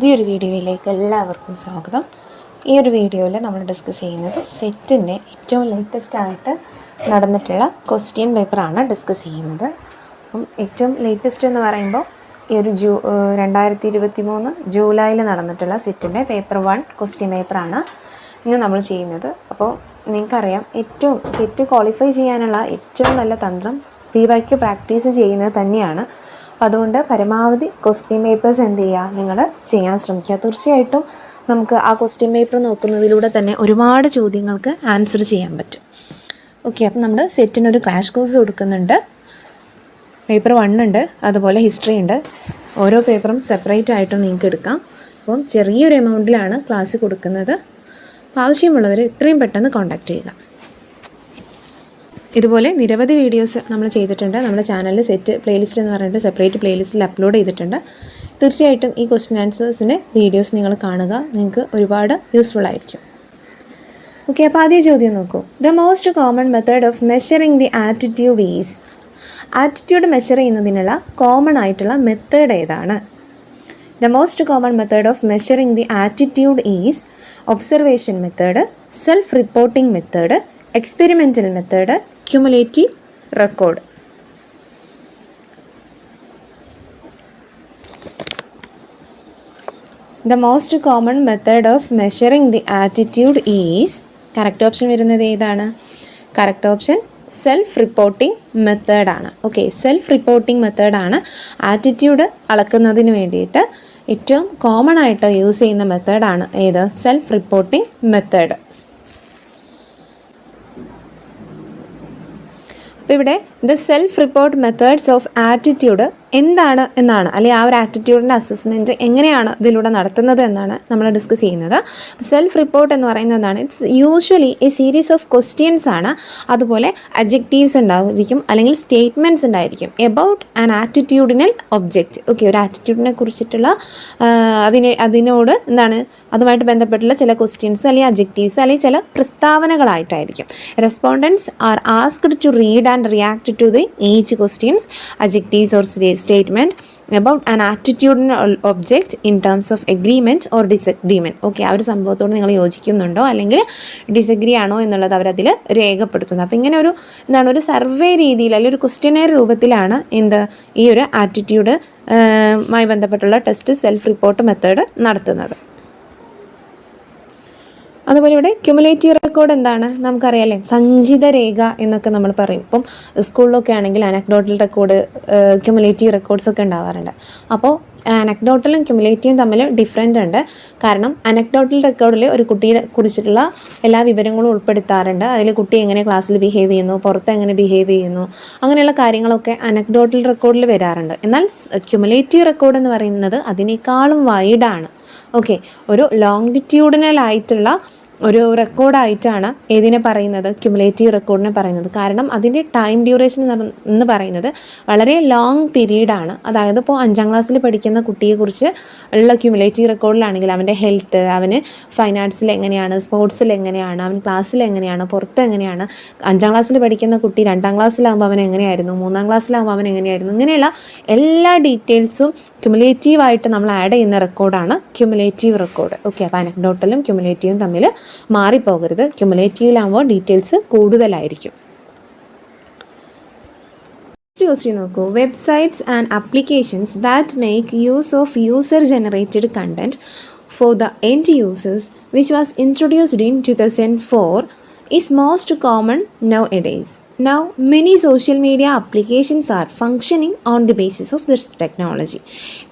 പുതിയൊരു വീഡിയോയിലേക്ക് എല്ലാവർക്കും സ്വാഗതം. ഈ ഒരു വീഡിയോയിൽ നമ്മൾ ഡിസ്കസ് ചെയ്യുന്നത് സെറ്റിന്റെ ഏറ്റവും ലേറ്റസ്റ്റ് ആയിട്ട് നടന്നിട്ടുള്ള ക്വസ്റ്റ്യൻ പേപ്പറാണ് ഡിസ്കസ് ചെയ്യുന്നത്. അപ്പം ഏറ്റവും ലേറ്റസ്റ്റ് എന്ന് പറയുമ്പോൾ ഈ ഒരു ജൂ രണ്ടായിരത്തി ഇരുപത്തി മൂന്ന് ജൂലൈയിൽ നടന്നിട്ടുള്ള സെറ്റിന്റെ പേപ്പർ വൺ ക്വസ്റ്റ്യൻ പേപ്പറാണ് ഇന്ന് നമ്മൾ ചെയ്യുന്നത്. അപ്പോൾ നിങ്ങൾക്കറിയാം ഏറ്റവും സെറ്റ് ക്വാളിഫൈ ചെയ്യാനുള്ള ഏറ്റവും നല്ല തന്ത്രം പി വൈക്ക് പ്രാക്ടീസ് ചെയ്യുന്നത് തന്നെയാണ്. അപ്പോൾ അതുകൊണ്ട് പരമാവധി ക്വസ്റ്റ്യൻ പേപ്പേഴ്സ് എന്ത് ചെയ്യുക? നിങ്ങൾ ചെയ്യാൻ ശ്രമിക്കുക. തീർച്ചയായിട്ടും നമുക്ക് ആ ക്വസ്റ്റ്യൻ പേപ്പർ നോക്കുന്നതിലൂടെ തന്നെ ഒരുപാട് ചോദ്യങ്ങൾക്ക് ആൻസർ ചെയ്യാൻ പറ്റും. ഓക്കെ അപ്പം നമ്മൾ സെറ്റിനൊരു ക്രാഷ് കോഴ്സ് കൊടുക്കുന്നുണ്ട്. പേപ്പർ വൺ ഉണ്ട് അതുപോലെ ഹിസ്റ്ററി ഉണ്ട്. ഓരോ പേപ്പറും സെപ്പറേറ്റ് ആയിട്ടും നിങ്ങൾക്ക് എടുക്കാം. അപ്പം ചെറിയൊരു എമൗണ്ടിലാണ് ക്ലാസ് കൊടുക്കുന്നത്. ആവശ്യമുള്ളവർ എത്രയും പെട്ടെന്ന് കോൺടാക്റ്റ് ചെയ്യുക. ഇതുപോലെ നിരവധി വീഡിയോസ് നമ്മൾ ചെയ്തിട്ടുണ്ട്. നമ്മുടെ ചാനലിൽ സെറ്റ് പ്ലേലിസ്റ്റ് എന്ന് പറഞ്ഞിട്ട് സെപ്പറേറ്റ് പ്ലേലിസ്റ്റിൽ അപ്ലോഡ് ചെയ്തിട്ടുണ്ട്. തീർച്ചയായിട്ടും ഈ ക്വസ്റ്റ്യൻ ആൻസേഴ്സിന്റെ വീഡിയോസ് നിങ്ങൾ കാണുക. നിങ്ങൾക്ക് ഒരുപാട് യൂസ്ഫുൾ ആയിരിക്കും. ഓക്കെ അപ്പോൾ ആദ്യ ചോദ്യം നോക്കൂ. The most common method of measuring the attitude is attitude measure ചെയ്യുന്നതിനുള്ള കോമൺ ആയിട്ടുള്ള മെത്തേഡ് ഏതാണ്? The most common method of measuring the attitude is observation method self reporting method experimental method cumulative record the most common method of measuring the attitude is correct option വരുന്നത് ഏതാണ്? Correct option self reporting മെത്തേഡാണ് okay self reporting മെത്തേഡാണ് attitude അളക്കുന്നതിന് വേണ്ടിയിട്ട് ഏറ്റവും common ആയിട്ട് use ചെയ്യുന്ന മെത്തേഡാണ് ഏത്? സെൽഫ് റിപ്പോർട്ടിംഗ് മെത്തേഡ് അപ്പോൾ ഇവിടെ the self report methods of attitude എന്താണ് എന്നാണ് അല്ലെങ്കിൽ ആ ഒരു ആറ്റിറ്റ്യൂഡിന്റെ അസസ്മെന്റ് എങ്ങനെയാണ് ഇതിലൂടെ നടത്തുന്നത് എന്നാണ് നമ്മൾ ഡിസ്കസ് ചെയ്യുന്നത്. സെൽഫ് റിപ്പോർട്ട് എന്ന് പറയുന്നത് എന്താണ്? It's usually a series of questions ആണ്. അതുപോലെ അബ്ജക്റ്റീവ്സ് ഉണ്ടായിരിക്കും അല്ലെങ്കിൽ സ്റ്റേറ്റ്മെന്റ്സ് ഉണ്ടായിരിക്കും. About an attitudinal object okay ഒരു ആറ്റിറ്റ്യൂഡിനെ കുറിച്ചിട്ടുള്ള അതിനെ അതിനോട് എന്താണ് അതുമായിട്ട് ബന്ധപ്പെട്ടുള്ള ചില ക്വസ്റ്റ്യൻസ് അല്ലെങ്കിൽ അബ്ജക്റ്റീവ്സ് അല്ലെങ്കിൽ ചില പ്രസ്താവനകളായിട്ടായിരിക്കും. Respondents are asked to read and react to the age questions adjectives or statement about an attitudinal object in terms of agreement or disagreement okay ആ ഒരു സംഭവത്തോട് നിങ്ങൾ യോജിക്കുന്നുണ്ടോ? അല്ലെങ്കിൽ ഡിസഗ്രി ആണോ എന്നുള്ളത് അവരതിൽ രേഖപ്പെടുത്തുന്നു. അപ്പോൾ ഇങ്ങനെ ഒരു എന്താണ് ഒരു സർവേ രീതിയിൽ അല്ലെങ്കിൽ ഒരു ക്വസ്റ്റ്യനെയർ രൂപത്തിലാണ് എന്ത് ഈ ഒരു ആറ്റിറ്റ്യൂഡ് മായി ബന്ധപ്പെട്ടുള്ള ടെസ്റ്റ് സെൽഫ് റിപ്പോർട്ട് മെത്തേഡ് നടത്തുന്നത്. അതുപോലെ ഇവിടെ ക്യുമുലേറ്റീവ് റെക്കോർഡ് എന്താണ്? നമുക്കറിയാലേ സഞ്ചിത രേഖ എന്നൊക്കെ നമ്മൾ പറയും. ഇപ്പം സ്കൂളിലൊക്കെ ആണെങ്കിൽ അനക്ഡോട്ടൽ റെക്കോർഡ് ക്യുമുലേറ്റീവ് റെക്കോർഡ്സ് ഒക്കെ ഉണ്ടാവാറുണ്ട്. അപ്പോൾ അനക്ഡോട്ടലും ക്യുമുലേറ്റീവും തമ്മിൽ ഡിഫറെന്റ് ഉണ്ട്. കാരണം അനക്ഡോട്ടൽ റെക്കോർഡിൽ ഒരു കുട്ടിയെ കുറിച്ചിട്ടുള്ള എല്ലാ വിവരങ്ങളും ഉൾപ്പെടുത്താറുണ്ട്. അതിൽ കുട്ടി എങ്ങനെ ക്ലാസ്സിൽ ബിഹേവ് ചെയ്യുന്നു പുറത്ത് എങ്ങനെ ബിഹേവ് ചെയ്യുന്നു അങ്ങനെയുള്ള കാര്യങ്ങളൊക്കെ അനക്ഡോട്ടൽ റെക്കോർഡിൽ വരാറുണ്ട്. എന്നാൽ ക്യുമുലേറ്റീവ് റെക്കോർഡ് എന്ന് പറയുന്നത് അതിനേക്കാളും വൈഡാണ് ഓക്കെ ഒരു ലോങ്ഡിറ്റ്യൂഡിനൽ ആയിട്ടുള്ള ഒരു റെക്കോർഡായിട്ടാണ് ഏതിനെ പറയുന്നത്? ക്യുമുലേറ്റീവ് റെക്കോർഡിനെ പറയുന്നത്. കാരണം അതിന്റെ ടൈം ഡ്യൂറേഷൻ എന്ന് പറയുന്നത് വളരെ ലോങ് പീരീഡാണ് അതായത് ഇപ്പോൾ അഞ്ചാം ക്ലാസ്സിൽ പഠിക്കുന്ന കുട്ടിയെക്കുറിച്ച് ഉള്ള ക്യുമുലേറ്റീവ് റെക്കോർഡിലാണെങ്കിൽ അവന്റെ ഹെൽത്ത് അവന് ഫൈൻ ആർട്സിൽ എങ്ങനെയാണ് സ്പോർട്സിൽ എങ്ങനെയാണ് അവൻ ക്ലാസ്സിൽ എങ്ങനെയാണ് പുറത്ത് എങ്ങനെയാണ് അഞ്ചാം ക്ലാസ്സിൽ പഠിക്കുന്ന കുട്ടി രണ്ടാം ക്ലാസ്സിലാകുമ്പോൾ അവൻ എങ്ങനെയായിരുന്നു മൂന്നാം ക്ലാസ്സിലാകുമ്പോൾ അവൻ എങ്ങനെയായിരുന്നു ഇങ്ങനെയുള്ള എല്ലാ ഡീറ്റെയിൽസും ക്യുമുലേറ്റീവായിട്ട് നമ്മൾ ആഡ് ചെയ്യുന്ന റെക്കോർഡാണ് ക്യുമുലേറ്റീവ് റെക്കോർഡ് ഓക്കെ അപ്പോൾ അനക്ഡോട്ടലും ക്യുമുലേറ്റീവും തമ്മിൽ മാറിപ്പോകരുത്. ക്യുമുലേറ്റീവിലാകുമ്പോൾ ഡീറ്റെയിൽസ് കൂടുതലായിരിക്കും. ക്വസ്റ്റ്യൻ നോക്കൂ. Websites and applications that make use of user generated content for the end users which was introduced in two thousand four is most common nowadays now many social media applications are functioning on the basis of this technology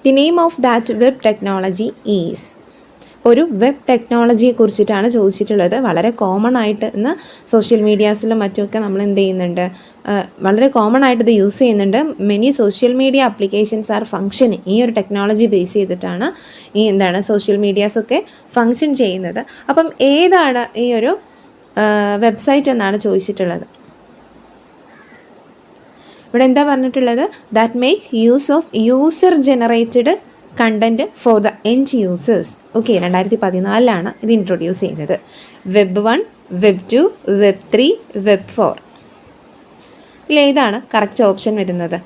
the name of that web technology is ഒരു web ടെക്നോളജിയെ കുറിച്ചിട്ടാണ് ചോദിച്ചിട്ടുള്ളത്. വളരെ common ആയിട്ട് ഇന്ന് social മീഡിയാസിലും മറ്റുമൊക്കെ നമ്മൾ എന്ത് ചെയ്യുന്നുണ്ട്. വളരെ കോമൺ ആയിട്ട് ഇത് യൂസ് ചെയ്യുന്നുണ്ട്. Many social media applications are function ഈ ഒരു ടെക്നോളജി ബേസ് ചെയ്തിട്ടാണ് ഈ എന്താണ് സോഷ്യൽ മീഡിയാസൊക്കെ ഫങ്ഷൻ ചെയ്യുന്നത്. അപ്പം ഏതാണ് ഈ ഒരു വെബ്സൈറ്റ് എന്നാണ് ചോദിച്ചിട്ടുള്ളത്. ഇവിടെ എന്താ പറഞ്ഞിട്ടുള്ളത്? That make use of user generated content for the end users okay രണ്ടായിരത്തി പതിനാലിലാണ് ഇത് ഇൻട്രൊഡ്യൂസ് ചെയ്യുന്നത്. Web one web two web three web four ഇതിലേതാണ് കറക്റ്റ് ഓപ്ഷൻ വരുന്നത്.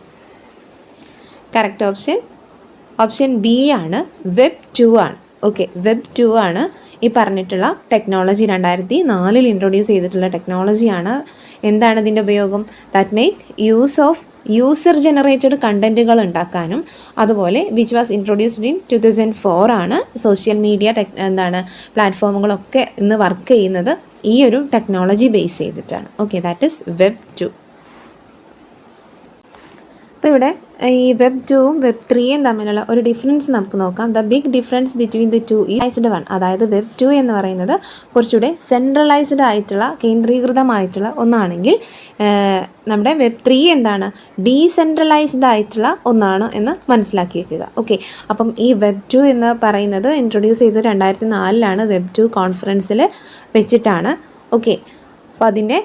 കറക്റ്റ് ഓപ്ഷൻ ഓപ്ഷൻ ബി ആണ് വെബ് ടു ആണ്. ഓക്കെ വെബ് ടു ആണ് ഈ പറഞ്ഞിട്ടുള്ള ടെക്നോളജി രണ്ടായിരത്തി നാലിൽ ഇൻട്രൊഡ്യൂസ് ചെയ്തിട്ടുള്ള ടെക്നോളജിയാണ് എന്താണ് ഇതിന്റെ ഉപയോഗം? That make use of user generated കണ്ടന്റുകൾ ഉണ്ടാക്കാനും അതുപോലെ which was introduced in two thousand four ആണ് സോഷ്യൽ മീഡിയ ടെക് എന്താണ് പ്ലാറ്റ്ഫോമുകളൊക്കെ ഇന്ന് വർക്ക് ചെയ്യുന്നത് ഈ ഒരു ടെക്നോളജി ബേസ് ചെയ്തിട്ടാണ്. Okay that is web two അപ്പോൾ ഇവിടെ ഈ വെബ് ടുവും വെബ് ത്രീയും തമ്മിലുള്ള ഒരു ഡിഫറൻസ് നമുക്ക് നോക്കാം. The big difference between the two ഈസ്ഡ് one അതായത് വെബ് ടു എന്ന് പറയുന്നത് കുറച്ചുകൂടെ സെൻട്രലൈസ്ഡ് ആയിട്ടുള്ള കേന്ദ്രീകൃതമായിട്ടുള്ള ഒന്നാണെങ്കിൽ നമ്മുടെ വെബ് ത്രീ എന്താണ്? ഡീസെൻട്രലൈസ്ഡ് ആയിട്ടുള്ള ഒന്നാണ് എന്ന് മനസ്സിലാക്കി വെക്കുക. ഓക്കെ അപ്പം ഈ വെബ് ടു എന്ന് പറയുന്നത് ഇൻട്രൊഡ്യൂസ് ചെയ്ത് രണ്ടായിരത്തി നാലിലാണ് വെബ് ടു കോൺഫറൻസിൽ വെച്ചിട്ടാണ്. ഓക്കെ അപ്പോൾ അതിന്റെ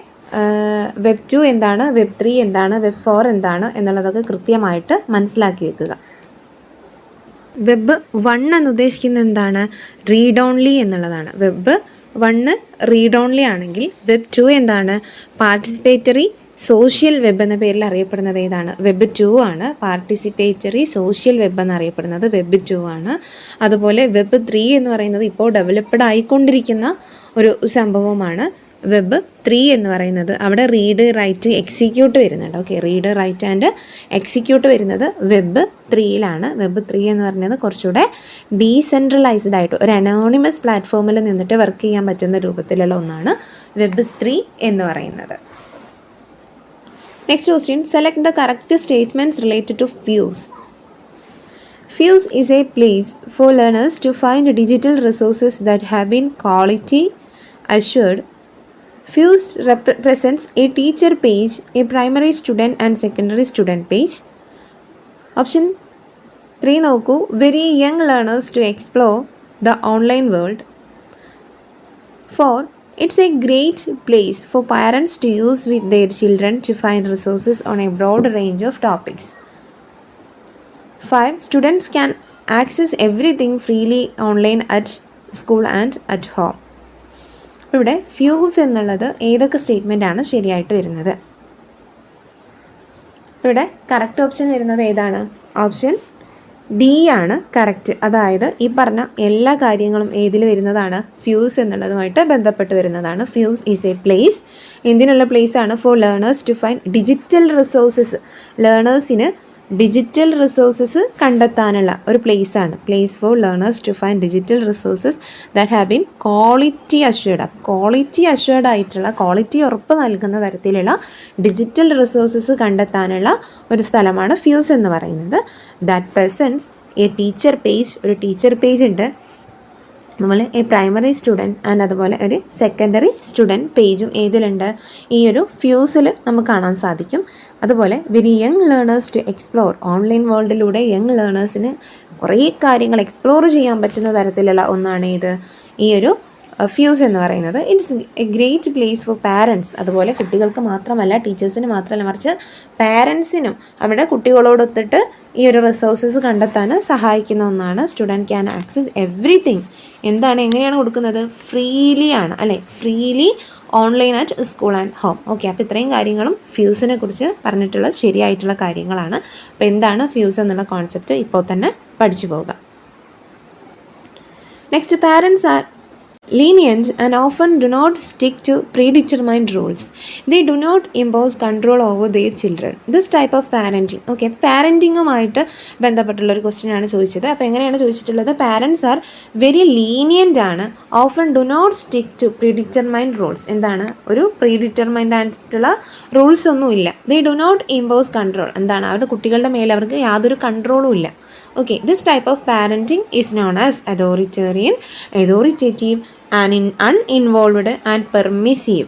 വെബ് ടു എന്താണ് വെബ് ത്രീ എന്താണ് വെബ് ഫോർ എന്താണ് എന്നുള്ളതൊക്കെ കൃത്യമായിട്ട് മനസ്സിലാക്കി വെക്കുക. വെബ് വൺ എന്ന് ഉദ്ദേശിക്കുന്നത് എന്താണ്? റീഡ് ഓൺലി എന്നുള്ളതാണ്. വെബ് വണ്ണ് റീഡ് ഓൺലി ആണെങ്കിൽ വെബ് ടു എന്താണ്? പാർട്ടിസിപ്പേറ്ററി സോഷ്യൽ വെബ് എന്ന പേരിൽ അറിയപ്പെടുന്നത് ഏതാണ്? വെബ് ടു ആണ്. പാർട്ടിസിപ്പേറ്ററി സോഷ്യൽ വെബ് എന്നറിയപ്പെടുന്നത് വെബ് ടു ആണ്. അതുപോലെ വെബ് ത്രീ എന്ന് പറയുന്നത് ഇപ്പോൾ ഡെവലപ്ഡ് ആയിക്കൊണ്ടിരിക്കുന്ന ഒരു സംഭവമാണ് വെബ് ത്രീ എന്ന് പറയുന്നത് അവിടെ റീഡ് റൈറ്റ് എക്സിക്യൂട്ട് വരുന്നുണ്ട്. Okay read write and execute വരുന്നത് വെബ് ത്രീയിലാണ്. വെബ് ത്രീ എന്ന് പറയുന്നത് കുറച്ചുകൂടെ ഡീസെൻട്രലൈസ്ഡ് ആയിട്ട് ഒരു അനോണിമസ് പ്ലാറ്റ്ഫോമിൽ നിന്നിട്ട് വർക്ക് ചെയ്യാൻ പറ്റുന്ന രൂപത്തിലുള്ള ഒന്നാണ് വെബ് ത്രീ എന്ന് പറയുന്നത്. Next question select the correct statements related to fuse fuse is a place for learners to find digital resources that have been quality assured. Fuse represents a teacher page, a primary student and secondary student page. Option 3 നോക്കൂ very young learners to explore the online world. 4. It's a great place for parents to use with their children to find resources on a broad range of topics. 5. Students can access everything freely online at school and at home. അപ്പോൾ ഇവിടെ fuse എന്നുള്ളത് ഏതൊക്കെ statement ആണ് ശരിയായിട്ട് വരുന്നത്? ഇവിടെ correct option വരുന്നത് ഏതാണ്? ഓപ്ഷൻ ഡി ആണ് കറക്റ്റ് അതായത് ഈ പറഞ്ഞ എല്ലാ കാര്യങ്ങളും ഏതിൽ വരുന്നതാണ്? ഫ്യൂസ് എന്നുള്ളതുമായിട്ട് ബന്ധപ്പെട്ട് വരുന്നതാണ്. ഫ്യൂസ് ഈസ് എ പ്ലേസ് എന്തിനുള്ള പ്ലേസ് ആണ്? For learners to find digital resources ലേണേഴ്സിന് digital resources കണ്ടെത്താനുള്ള ഒരു ആണ്. Place for learners to find digital resources that have been quality assured quality assured ആയിട്ടുള്ള ക്വാളിറ്റി ഉറപ്പ് നൽകുന്ന തരത്തിലുള്ള ഡിജിറ്റൽ റിസോഴ്സസ് കണ്ടെത്താനുള്ള ഒരു സ്ഥലമാണ് ഫ്യൂസ് എന്ന് പറയുന്നത്. That presents a teacher page ഒരു ടീച്ചർ പേജ് ഉണ്ട്. അതുപോലെ ഈ പ്രൈമറി സ്റ്റുഡന്റ് ആൻഡ് അതുപോലെ ഒരു സെക്കൻഡറി സ്റ്റുഡന്റ് പേജും ഏതിലുണ്ട്? ഈ ഒരു ഫ്യൂസിൽ നമുക്ക് കാണാൻ സാധിക്കും. അതുപോലെ very young learners to explore online വേൾഡിലൂടെ young ലേണേഴ്സിന് കുറേ കാര്യങ്ങൾ എക്സ്പ്ലോർ ചെയ്യാൻ പറ്റുന്ന തരത്തിലുള്ള ഒന്നാണ് ഇത്. ഈ ഒരു ഫ്യൂസ് എന്ന് പറയുന്നത്. It's a great place for parents അതുപോലെ കുട്ടികൾക്ക് മാത്രമല്ല ടീച്ചേഴ്സിന് മാത്രമല്ല മറിച്ച് പാരൻസിനും അവിടെ കുട്ടികളോടൊത്തിട്ട് ഈ ഒരു റിസോഴ്സസ് കണ്ടെത്താൻ സഹായിക്കുന്ന ഒന്നാണ്. സ്റ്റുഡന്റ് ക്യാൻ ആക്സസ് എവറിത്തിങ് എന്താണ് എങ്ങനെയാണ് കൊടുക്കുന്നത്? ഫ്രീലി ആണ് അല്ലേ? Freely online at school and home okay അപ്പോൾ ഇത്രയും കാര്യങ്ങളും ഫ്യൂസിനെ കുറിച്ച് പറഞ്ഞിട്ടുള്ള ശരിയായിട്ടുള്ള കാര്യങ്ങളാണ്. അപ്പോൾ എന്താണ് ഫ്യൂസ് എന്നുള്ള കോൺസെപ്റ്റ് ഇപ്പോൾ തന്നെ പഠിച്ചു പോവുക next parents are lenient and often do not stick to predetermined rules. They do not impose control over their children. This type of parenting. Okay പാരന്റിങ്ങുമായിട്ട് ബന്ധപ്പെട്ടുള്ള ഒരു ക്വസ്റ്റ്യൻ ആണ് ചോദിച്ചത്. അപ്പോൾ എങ്ങനെയാണ് ചോദിച്ചിട്ടുള്ളത്? പാരൻസ് ആർ വെരി ലീനിയന്റ് ആണ്. Often do not stick to predetermined rules എന്താണ്? ഒരു പ്രീഡിറ്റർമൈൻഡ് ആയിട്ടുള്ള റൂൾസ് ഒന്നുമില്ല they do not impose control എന്താണ്? അവരുടെ കുട്ടികളുടെ മേലെ അവർക്ക് യാതൊരു കൺട്രോളും ഇല്ല. Okay this type of parenting is non as authoritarian authoritative and in uninvolved and permissive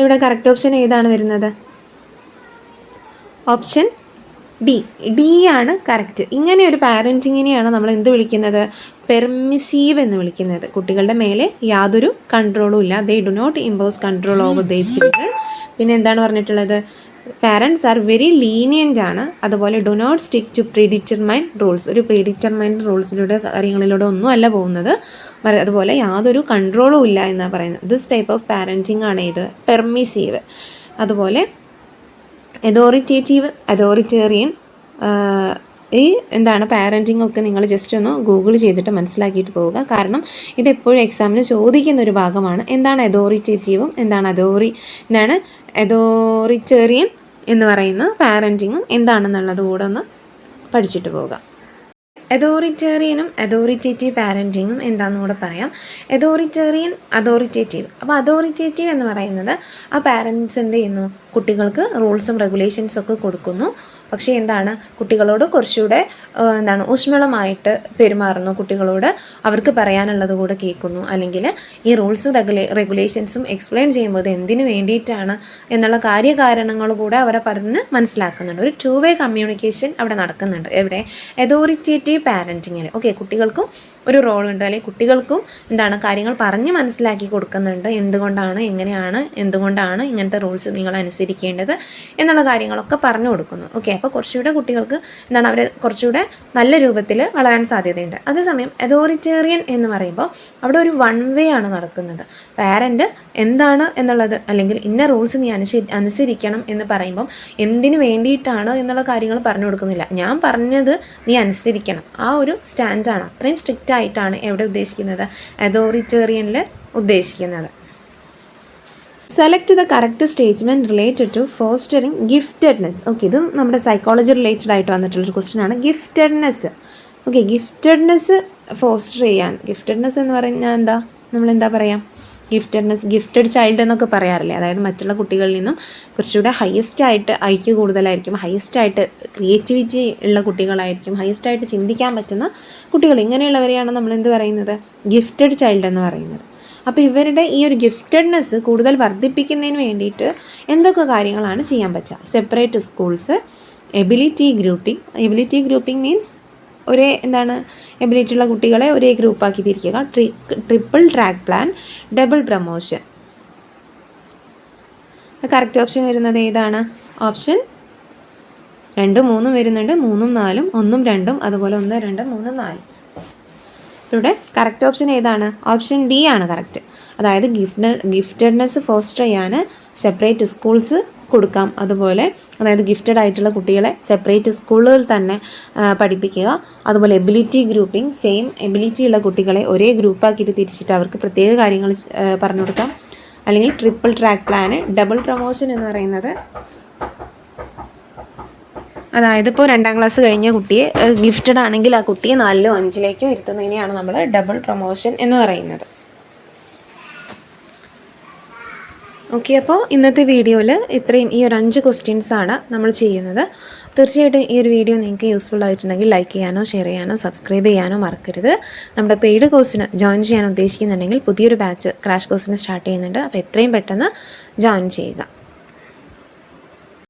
ഇവിടെ കറക്റ്റ് ഓപ്ഷൻ ഏതാണ് വരുന്നത്? ഓപ്ഷൻ ഡി ഡി ആണ് കറക്റ്റ് ഇങ്ങനെ ഒരു പാരന്റിങ്ങിനെയാണ് നമ്മൾ എന്ത് വിളിക്കുന്നത്? പെർമിസീവ് എന്ന് വിളിക്കുന്നത്. കുട്ടികളുടെ മേലെ യാതൊരു കൺട്രോളും ഇല്ല. They do not impose control over their children പിന്നെ എന്താണ് പറഞ്ഞിട്ടുള്ളത്? പാരൻസ് ആർ വെരി ലീനിയന്റ് ആണ്. അതുപോലെ do not stick to predetermined rules ഒരു പ്രീഡിറ്റർമൈൻഡ് റൂൾസിലൂടെ കാര്യങ്ങളിലൂടെ ഒന്നും അല്ല പോകുന്നത്. അതുപോലെ യാതൊരു കൺട്രോളും ഇല്ല എന്നാണ് പറയുന്നത്. ദിസ് ടൈപ്പ് ഓഫ് പാരന്റിംഗ് ആണ് ഇത്. പെർമിസീവ് അതുപോലെ അതോറിറ്റേറ്റീവ് അതോറിറ്റേറിയൻ ഈ എന്താണ് പാരന്റിംഗ് ഒക്കെ നിങ്ങൾ ജസ്റ്റ് ഒന്ന് ഗൂഗിൾ ചെയ്തിട്ട് മനസ്സിലാക്കിയിട്ട് പോവുക. കാരണം ഇത് എപ്പോഴും എക്സാമിന് ചോദിക്കുന്ന ഒരു ഭാഗമാണ്. എന്താണ് അതോറിറ്റേറ്റീവും എന്താണ് അതോറി എന്താണ് അതോറിറ്റേറിയൻ എന്ന് പറയുന്ന പാരന്റിങ്ങും എന്താണെന്നുള്ളത് കൂടെ ഒന്ന് പഠിച്ചിട്ട് പോവുക. അതോറിറ്റേറിയനും അതോറിറ്റേറ്റീവ് പാരന്റിങ്ങും എന്താണെന്ന് കൂടെ പറയാം. അതോറിറ്റേറിയൻ അതോറിറ്റേറ്റീവ് അപ്പോൾ അതോറിറ്റേറ്റീവ് എന്ന് പറയുന്നത് ആ പാരൻസ് എന്ത് ചെയ്യുന്നു? കുട്ടികൾക്ക് റൂൾസും റെഗുലേഷൻസ് ഒക്കെ കൊടുക്കുന്നു. പക്ഷേ എന്താണ് കുട്ടികളോട് കുറച്ചുകൂടെ എന്താണ് ഊഷ്മളമായിട്ട് പെരുമാറുന്നു കുട്ടികളോട്. അവർക്ക് പറയാനുള്ളത് കൂടെ കേൾക്കുന്നു. അല്ലെങ്കിൽ ഈ റൂൾസും റെഗുലേ റെഗുലേഷൻസും എക്സ്പ്ലെയിൻ ചെയ്യുമ്പോൾ എന്തിനു വേണ്ടിയിട്ടാണ് എന്നുള്ള കാര്യകാരണങ്ങൾ കൂടെ അവരെ പറഞ്ഞ് മനസ്സിലാക്കുന്നുണ്ട്. ഒരു ടു വേ കമ്മ്യൂണിക്കേഷൻ അവിടെ നടക്കുന്നുണ്ട്. എവിടെ? അതോറിറ്റേറ്റീവ് പാരന്റിങ്ങിൽ ഓക്കെ കുട്ടികൾക്കും ഒരു റോളുണ്ട് അല്ലെങ്കിൽ കുട്ടികൾക്കും എന്താണ് കാര്യങ്ങൾ പറഞ്ഞ് മനസ്സിലാക്കി കൊടുക്കുന്നുണ്ട്. എന്തുകൊണ്ടാണ് എങ്ങനെയാണ് എന്തുകൊണ്ടാണ് ഇങ്ങനത്തെ റൂൾസ് നിങ്ങൾ അനുസരിക്കേണ്ടത് എന്നുള്ള കാര്യങ്ങളൊക്കെ പറഞ്ഞു കൊടുക്കുന്നു. ഓക്കെ അപ്പോൾ കുറച്ചുകൂടെ കുട്ടികൾക്ക് എന്താണ് അവരെ കുറച്ചുകൂടെ നല്ല രൂപത്തിൽ വളരാൻ സാധ്യതയുണ്ട്. അതേസമയം അതോറിറ്റേറിയൻ എന്ന് പറയുമ്പോൾ അവിടെ ഒരു വൺ വേ ആണ് നടക്കുന്നത്. പാരന്റ് എന്താണ് എന്നുള്ളത് അല്ലെങ്കിൽ ഇന്ന റൂൾസ് നീ അനുസരി അനുസരിക്കണം എന്ന് പറയുമ്പം എന്തിനു വേണ്ടിയിട്ടാണ് എന്നുള്ള കാര്യങ്ങൾ പറഞ്ഞു കൊടുക്കുന്നില്ല. ഞാൻ പറഞ്ഞത് നീ അനുസരിക്കണം. ആ ഒരു സ്റ്റാൻഡാണ് അത്രയും സ്ട്രിക്റ്റ് ആയിട്ടാണ് എവിടെ ഉദ്ദേശിക്കുന്നത്. അതോറിറ്റേറിയനിൽ ഉദ്ദേശിക്കുന്നത്. Select the correct statement related to fostering giftedness. Okay ഇത് നമ്മുടെ സൈക്കോളജി റിലേറ്റഡ് ആയിട്ട് വന്നിട്ടുള്ളൊരു ക്വസ്റ്റ്യൻ ആണ് ഗിഫ്റ്റഡ്നെസ്. ഓക്കെ ഗിഫ്റ്റഡ്നെസ് ഫോസ്റ്റർ ചെയ്യാൻ. ഗിഫ്റ്റഡ്നെസ് എന്ന് പറഞ്ഞാൽ എന്താ? നമ്മൾ എന്താ പറയാം? ഗിഫ്റ്റഡ്നെസ് ഗിഫ്റ്റഡ് ചൈൽഡ് എന്നൊക്കെ പറയാറില്ലേ? അതായത് മറ്റുള്ള കുട്ടികളിൽ നിന്നും കുറച്ചുകൂടെ ഹയസ്റ്റ് ആയിട്ട് ഐക്യ കൂടുതലായിരിക്കും. ഹയസ്റ്റ് ആയിട്ട് ക്രിയേറ്റിവിറ്റി ഉള്ള കുട്ടികളായിരിക്കും. ഹയസ്റ്റ് ആയിട്ട് ചിന്തിക്കാൻ പറ്റുന്ന കുട്ടികൾ. ഇങ്ങനെയുള്ളവരെയാണ് നമ്മൾ എന്ത് പറയുന്നത്? ഗിഫ്റ്റഡ് ചൈൽഡ് എന്ന് പറയുന്നത്. അപ്പോൾ ഇവരുടെ ഈ ഒരു ഗിഫ്റ്റഡ്നെസ് കൂടുതൽ വർദ്ധിപ്പിക്കുന്നതിന് വേണ്ടിയിട്ട് എന്തൊക്കെ കാര്യങ്ങളാണ് ചെയ്യാൻ പറ്റുക? Separate schools ability grouping ability grouping means ഒരേ എന്താണ് എബിലിറ്റി ഉള്ള കുട്ടികളെ ഒരേ ഗ്രൂപ്പാക്കി തിരിക്കുക. ട്രി triple track plan double promotion correct option വരുന്നത് ഏതാണ്? ഓപ്ഷൻ രണ്ടും മൂന്നും വരുന്നുണ്ട്. മൂന്നും നാലും ഒന്നും രണ്ടും അതുപോലെ ഒന്ന് രണ്ട് മൂന്ന് നാല്. ഇവിടെ കറക്റ്റ് ഓപ്ഷൻ ഏതാണ്? ഓപ്ഷൻ ഡി ആണ് കറക്റ്റ് അതായത് ഗിഫ്റ്റ് ഗിഫ്റ്റഡ്നെസ് ഫോസ്റ്റർ ചെയ്യാൻ സെപ്പറേറ്റ് സ്കൂൾസ് കൊടുക്കാം. അതുപോലെ അതായത് ഗിഫ്റ്റഡ് ആയിട്ടുള്ള കുട്ടികളെ സെപ്പറേറ്റ് സ്കൂളുകളിൽ തന്നെ പഠിപ്പിക്കുക. അതുപോലെ എബിലിറ്റി ഗ്രൂപ്പിംഗ് സെയിം എബിലിറ്റി ഉള്ള കുട്ടികളെ ഒരേ ഗ്രൂപ്പാക്കിയിട്ട് തിരിച്ചിട്ട് അവർക്ക് പ്രത്യേക കാര്യങ്ങൾ പറഞ്ഞു കൊടുക്കാം. അല്ലെങ്കിൽ triple track plan double promotion എന്ന് പറയുന്നത് അതായത് ഇപ്പോൾ രണ്ടാം ക്ലാസ് കഴിഞ്ഞ കുട്ടിയെ ഗിഫ്റ്റഡ് ആണെങ്കിൽ ആ കുട്ടിയെ നാലിലോ അഞ്ചിലേക്കോ ഇരുത്തുന്നതിനെയാണ് നമ്മൾ ഡബിൾ പ്രൊമോഷൻ എന്ന് പറയുന്നത്. ഓക്കെ അപ്പോൾ ഇന്നത്തെ വീഡിയോയിൽ ഇത്രയും ഈ ഒരു അഞ്ച് ക്വസ്റ്റ്യൻസ് ആണ് നമ്മൾ ചെയ്യുന്നത്. തീർച്ചയായിട്ടും ഈ ഒരു വീഡിയോ നിങ്ങൾക്ക് യൂസ്ഫുൾ ആയിട്ടുണ്ടെങ്കിൽ ലൈക്ക് ചെയ്യാനോ ഷെയർ ചെയ്യാനോ സബ്സ്ക്രൈബ് ചെയ്യാനോ മറക്കരുത്. നമ്മുടെ പെയ്ഡ് കോഴ്സിന് ജോയിൻ ചെയ്യാൻ ഉദ്ദേശിക്കുന്നുണ്ടെങ്കിൽ പുതിയൊരു ബാച്ച് ക്രാഷ് കോഴ്സിന് സ്റ്റാർട്ട് ചെയ്യുന്നുണ്ട്. അപ്പോൾ എത്രയും പെട്ടെന്ന് ജോയിൻ ചെയ്യുക.